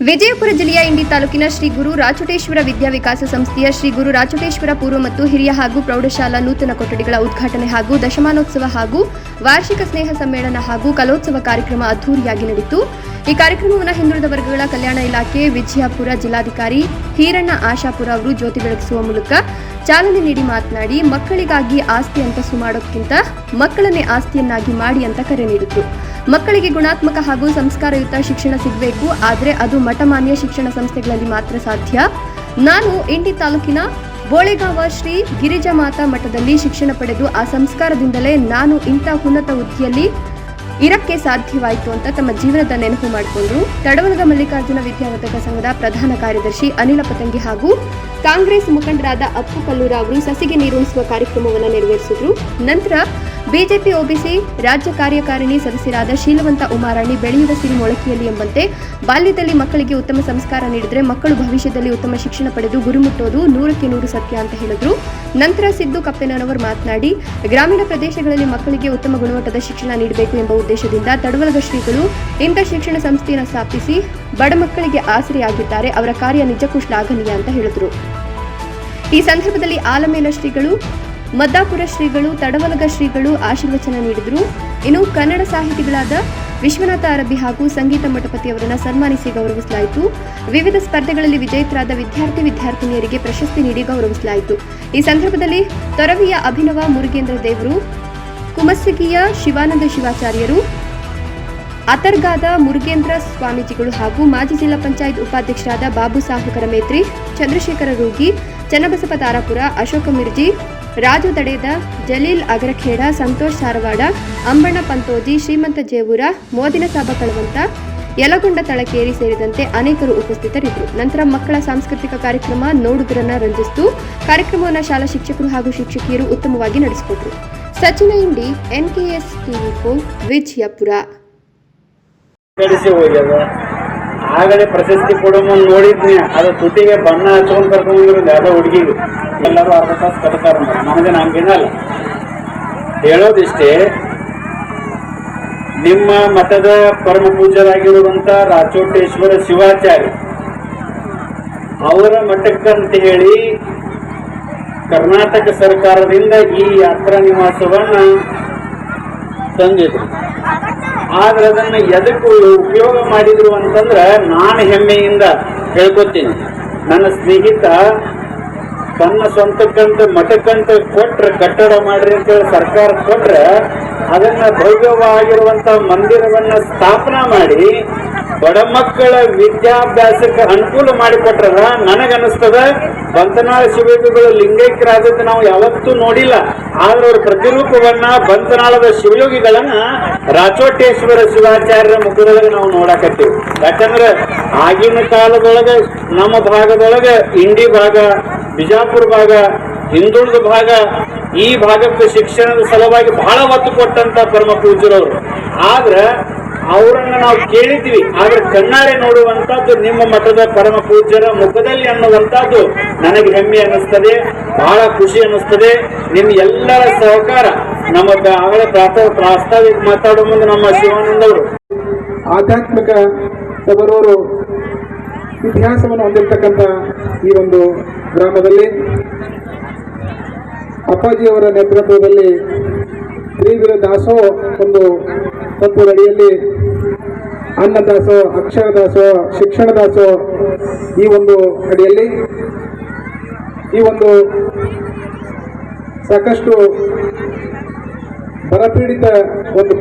ವಿಜಯಪುರ ಜಿಲ್ಲೆಯ ಇಂಡಿ ತಾಲೂಕಿನ ಶ್ರೀ ಗುರು ರಾಚುಟೇಶ್ವರ ವಿದ್ಯಾವಿಕಾಸ ಸಂಸ್ಥೆಯ ಶ್ರೀ ಗುರು ರಾಚೋಟೇಶ್ವರ ಪೂರ್ವ ಮತ್ತು ಹಿರಿಯ ಹಾಗೂ ಪ್ರೌಢಶಾಲಾ ನೂತನ ಕೊಠಡಿಗಳ ಉದ್ಘಾಟನೆ ಹಾಗೂ ದಶಮಾನೋತ್ಸವ ಹಾಗೂ ವಾರ್ಷಿಕ ಸ್ನೇಹ ಸಮ್ಮೇಳನ ಹಾಗೂ ಕಲೋತ್ಸವ ಕಾರ್ಯಕ್ರಮ ಅದ್ದೂರಿಯಾಗಿ ನಡೆಯಿತು. ಈ ಕಾರ್ಯಕ್ರಮವನ್ನು ಹಿಂದುಳಿದ ವರ್ಗಗಳ ಕಲ್ಯಾಣ ಇಲಾಖೆ, ವಿಜಯಪುರ ಜಿಲ್ಲಾಧಿಕಾರಿ ಹೀರಣ್ಣ ಆಶಾಪುರ ಅವರು ಜ್ಯೋತಿ ಬೆಳಗಿಸುವ ಮೂಲಕ ಚಾಲನೆ ನೀಡಿ ಮಾತನಾಡಿ, ಮಕ್ಕಳಿಗಾಗಿ ಆಸ್ತಿ ಅಂತಸ್ತು ಮಾಡೋಕ್ಕಿಂತ ಮಕ್ಕಳನ್ನೇ ಆಸ್ತಿಯನ್ನಾಗಿ ಮಾಡಿ ಅಂತ ಕರೆ ನೀಡಿದ್ರು. ಮಕ್ಕಳಿಗೆ ಗುಣಾತ್ಮಕ ಹಾಗೂ ಸಂಸ್ಕಾರಯುತ ಶಿಕ್ಷಣ ಸಿಗಬೇಕು, ಆದರೆ ಅದು ಮಠಮಾನ್ಯ ಶಿಕ್ಷಣ ಸಂಸ್ಥೆಗಳಲ್ಲಿ ಮಾತ್ರ ಸಾಧ್ಯ. ನಾನು ಇಂಡಿ ತಾಲೂಕಿನ ಬೋಳೆಗಾವ ಶ್ರೀ ಗಿರಿಜಾ ಮಾತಾ ಮಠದಲ್ಲಿ ಶಿಕ್ಷಣ ಪಡೆದು ಆ ಸಂಸ್ಕಾರದಿಂದಲೇ ನಾನು ಇಂಥ ಉನ್ನತ ಹುದ್ದೆಯಲ್ಲಿ ಇರಕ್ಕೆ ಸಾಧ್ಯವಾಯಿತು ಅಂತ ತಮ್ಮ ಜೀವನದ ನೆನಪು ಮಾಡಿಕೊಂಡ್ರು ತಡವಲಗ ಮಲ್ಲಿಕಾರ್ಜುನ ವಿದ್ಯಾವರ್ಧಕ ಸಂಘದ ಪ್ರಧಾನ ಕಾರ್ಯದರ್ಶಿ ಅನಿಲ ಪತಂಗಿ ಹಾಗೂ ಕಾಂಗ್ರೆಸ್ ಮುಖಂಡರಾದ ಅಪ್ಪು ಕಲ್ಲೂರ ಅವರು ಸಸಿಗೆ ನೀರುಣಿಸುವ ಕಾರ್ಯಕ್ರಮವನ್ನು ನೆರವೇರಿಸಿದರು. ನಂತರ ಬಿಜೆಪಿ ಒಬಿಸಿ ರಾಜ್ಯ ಕಾರ್ಯಕಾರಿಣಿ ಸದಸ್ಯರಾದ ಶೀಲವಂತ ಉಮಾರಾಣಿ ಬೆಳೆಯುವ ಸಿರಿ ಮೊಳಕೆಯಲ್ಲಿ ಎಂಬಂತೆ ಬಾಲ್ಯದಲ್ಲಿ ಮಕ್ಕಳಿಗೆ ಉತ್ತಮ ಸಂಸ್ಕಾರ ನೀಡಿದರೆ ಮಕ್ಕಳು ಭವಿಷ್ಯದಲ್ಲಿ ಉತ್ತಮ ಶಿಕ್ಷಣ ಪಡೆದು ಗುರಿ ಮುಟ್ಟೋದು ನೂರಕ್ಕೆ ನೂರು ಸತ್ಯ ಅಂತ ಹೇಳಿದ್ರು. ನಂತರ ಸಿದ್ದು ಕಪ್ಪೆನವರ್ ಮಾತನಾಡಿ, ಗ್ರಾಮೀಣ ಪ್ರದೇಶಗಳಲ್ಲಿ ಮಕ್ಕಳಿಗೆ ಉತ್ತಮ ಗುಣಮಟ್ಟದ ಶಿಕ್ಷಣ ನೀಡಬೇಕು ಎಂಬ ಉದ್ದೇಶದಿಂದ ತಡವಲದ ಶ್ರೀಗಳು ಇಂಥ ಶಿಕ್ಷಣ ಸಂಸ್ಥೆಯನ್ನು ಸ್ಥಾಪಿಸಿ ಬಡ ಮಕ್ಕಳಿಗೆ ಆಸರೆಯಾಗಿದ್ದಾರೆ, ಅವರ ಕಾರ್ಯ ನಿಜಕ್ಕೂ ಶ್ಲಾಘನೀಯ ಅಂತ ಹೇಳಿದರು. ಈ ಸಂದರ್ಭದಲ್ಲಿ ಆಲಮೇಲ ಶ್ರೀಗಳು ಮದ್ದಾಪುರ ಶ್ರೀಗಳು, ತಡವಲಗ ಶ್ರೀಗಳು ಆಶೀರ್ವಚನ ನೀಡಿದರು. ಇನ್ನು ಕನ್ನಡ ಸಾಹಿತಿಗಳಾದ ವಿಶ್ವನಾಥ ಅರಬಿ ಹಾಗೂ ಸಂಗೀತ ಮಠಪತಿ ಅವರನ್ನು ಸನ್ಮಾನಿಸಿ ಗೌರವಿಸಲಾಯಿತು. ವಿವಿಧ ಸ್ಪರ್ಧೆಗಳಲ್ಲಿ ವಿಜೇತರಾದ ವಿದ್ಯಾರ್ಥಿ ವಿದ್ಯಾರ್ಥಿನಿಯರಿಗೆ ಪ್ರಶಸ್ತಿ ನೀಡಿ ಗೌರವಿಸಲಾಯಿತು. ಈ ಸಂದರ್ಭದಲ್ಲಿ ತೊರವಿಯ ಅಭಿನವ ಮುರುಗೇಂದ್ರ ದೇವರು, ಕುಮಸ್ಸಿಗಿಯ ಶಿವಾನಂದ ಶಿವಾಚಾರ್ಯರು ಅತರ್ಗಾದ ಮುರುಗೇಂದ್ರ ಸ್ವಾಮೀಜಿಗಳು ಹಾಗೂ ಮಾಜಿ ಜಿಲ್ಲಾ ಪಂಚಾಯತ್ ಉಪಾಧ್ಯಕ್ಷರಾದ ಬಾಬು ಸಾಹುಕರ ಮೇತ್ರಿ, ಚಂದ್ರಶೇಖರ ರೂಗಿ, ಚನ್ನಬಸಪ್ಪ ತಾರಾಪುರ, ಅಶೋಕ ಮಿರ್ಜಿ ರಾಜು ತಡೆದ ಜಲೀಲ್ ಅಗರಖೇಡ ಸಂತೋಷ್ ಸಾರವಾಡ ಅಂಬಣ್ಣ ಪಂತೋಜಿ, ಶ್ರೀಮಂತ ಜೇವೂರ, ಮೋದಿನ ಸಾಬ ಕಳವಂತ ಯಲಗೊಂಡ ತಳಕೇರಿ ಸೇರಿದಂತೆ ಅನೇಕರು ಉಪಸ್ಥಿತರಿದ್ದರು. ನಂತರ ಮಕ್ಕಳ ಸಾಂಸ್ಕೃತಿಕ ಕಾರ್ಯಕ್ರಮ ನೋಡುಗರನ್ನ ರಂಜಿಸಿತು. ಕಾರ್ಯಕ್ರಮವನ್ನು ಶಾಲಾ ಶಿಕ್ಷಕರು ಹಾಗೂ ಶಿಕ್ಷಕಿಯರು ಉತ್ತಮವಾಗಿ ನಡೆಸಿಕೊಟ್ರು. Sachin Indi, NKS TV four Vijayapura. ಆಗಲೇ ಪ್ರಶಸ್ತಿ ಕೊಡೋ ಮುಂದೆ ನೋಡಿದ್ನಿ. ಅದು ತುಟಿಗೆ ಬಣ್ಣ ಹಚ್ಕೊಂಡ್ ಕರ್ಕೊಂಡ್ ಬಂದಿರೋದು ಯಾವ್ದೋ ಹುಡುಗಿಗೆ. ಎಲ್ಲರೂ ಅರ್ಧ ತಾಸು ಕಟ್ತಾರ ನಮಗೆ ನಮ್ಗೇನಲ್ಲ ಹೇಳೋದಿಷ್ಟೇ, ನಿಮ್ಮ ಮಠದ ಪರಮ ಪೂಜರಾಗಿರುವಂತ ರಾಚೋಟೇಶ್ವರ ಶಿವಾಚಾರ್ಯ ಅವರ ಮಠಕ್ಕಂತ ಹೇಳಿ ಕರ್ನಾಟಕ ಸರ್ಕಾರದಿಂದ ಈ ಯಾತ್ರಾ ನಿವಾಸವನ್ನ ತಂದಿದ್ರು. ಆದ್ರೆ ಅದನ್ನ ಎದಕ್ಕೆ ಉಪಯೋಗ ಮಾಡಿದ್ರು ಅಂತಂದ್ರೆ ನಾನು ಹೆಮ್ಮೆಯಿಂದ ಹೇಳ್ಕೊತೀನಿ. ನನ್ನ ಸ್ನೇಹಿತ ತನ್ನ ಸ್ವಂತಕ್ಕಂತ ಮಠಕ್ಕಂತ ಕೊಟ್ರೆ ಕಟ್ಟಡ ಮಾಡ್ರಿ ಅಂತೇಳಿ ಸರ್ಕಾರ ಕೊಟ್ರೆ ಅದನ್ನ ಭವ್ಯವಾಗಿರುವಂತ ಮಂದಿರವನ್ನ ಸ್ಥಾಪನಾ ಮಾಡಿ ಬಡ ಮಕ್ಕಳ ವಿದ್ಯಾಭ್ಯಾಸಕ್ಕೆ ಅನುಕೂಲ ಮಾಡಿಕೊಟ್ರಲ್ಲ, ನನಗನ್ನಿಸ್ತದ. ಬಂತನಾಳ ಶಿವಯೋಗಿಗಳು ಲಿಂಗೈಕ್ಯರಾದದ್ದು ನಾವು ಯಾವತ್ತೂ ನೋಡಿಲ್ಲ. ಆದ್ರೆ ಅವ್ರ ಪ್ರತಿರೂಪವನ್ನ ಬಂತನಾಳದ ಶಿವಯೋಗಿಗಳನ್ನ ರಾಚೋಟೇಶ್ವರ ಶಿವಾಚಾರ್ಯರ ಮುಖದೊಳಗೆ ನಾವು ನೋಡಾಕತ್ತೀವಿ. ಯಾಕಂದ್ರೆ ಆಗಿನ ಕಾಲದೊಳಗೆ ನಮ್ಮ ಭಾಗದೊಳಗೆ ಇಂಡಿ ಭಾಗ, ಬಿಜಾಪುರ ಭಾಗ, ಹಿಂದುಳಿದ ಭಾಗ, ಈ ಭಾಗಕ್ಕೆ ಶಿಕ್ಷಣದ ಸಲುವಾಗಿ ಬಹಳ ಒತ್ತು ಕೊಟ್ಟಂತ ಪರಮ ಪೂಜ್ಯರವರು ಆದ್ರೆ ಅವರನ್ನ ನಾವು ಕೇಳಿದ್ವಿ ಆದ್ರೆ ಕಣ್ಣಾರೆ ನೋಡುವಂತದ್ದು ನಿಮ್ಮ ಮಠದ ಪರಮ ಪೂಜ್ಯರ ಮುಖದಲ್ಲಿ ಅನ್ನುವಂತದ್ದು ನನಗೆ ಹೆಮ್ಮೆ ಅನ್ನಿಸ್ತದೆ, ಬಹಳ ಖುಷಿ ಅನ್ನಿಸ್ತದೆ. ನಿಮ್ ಎಲ್ಲರ ಸಹಕಾರ ನಮ್ಮ ಆಗಲೇ ಪ್ರಾಸ್ತಾವ ಪ್ರಾಸ್ತಾವಿಕ ಮಾತಾಡೋ ಮುಂದೆ ನಮ್ಮ ಶಿವಾನಂದ ಅವರು ಆಧ್ಯಾತ್ಮಿಕ ಸಬರೂರು ಇತಿಹಾಸವನ್ನು ಹೊಂದಿರತಕ್ಕಂಥ ಈ ಒಂದು ಗ್ರಾಮದಲ್ಲಿ ಅಪ್ಪಾಜಿಯವರ ನೇತೃತ್ವದಲ್ಲಿ ಶ್ರೀವೀರ ದಾಸೋ ಒಂದು ತತ್ವದ ಅಡಿಯಲ್ಲಿ ಅನ್ನದಾಸೋ ಅಕ್ಷರ ದಾಸೋ ಶಿಕ್ಷಣ ದಾಸೋ ಈ ಒಂದು ಅಡಿಯಲ್ಲಿ ಈ ಒಂದು ಸಾಕಷ್ಟು ಬರಪೀಡಿತ ಒಂದು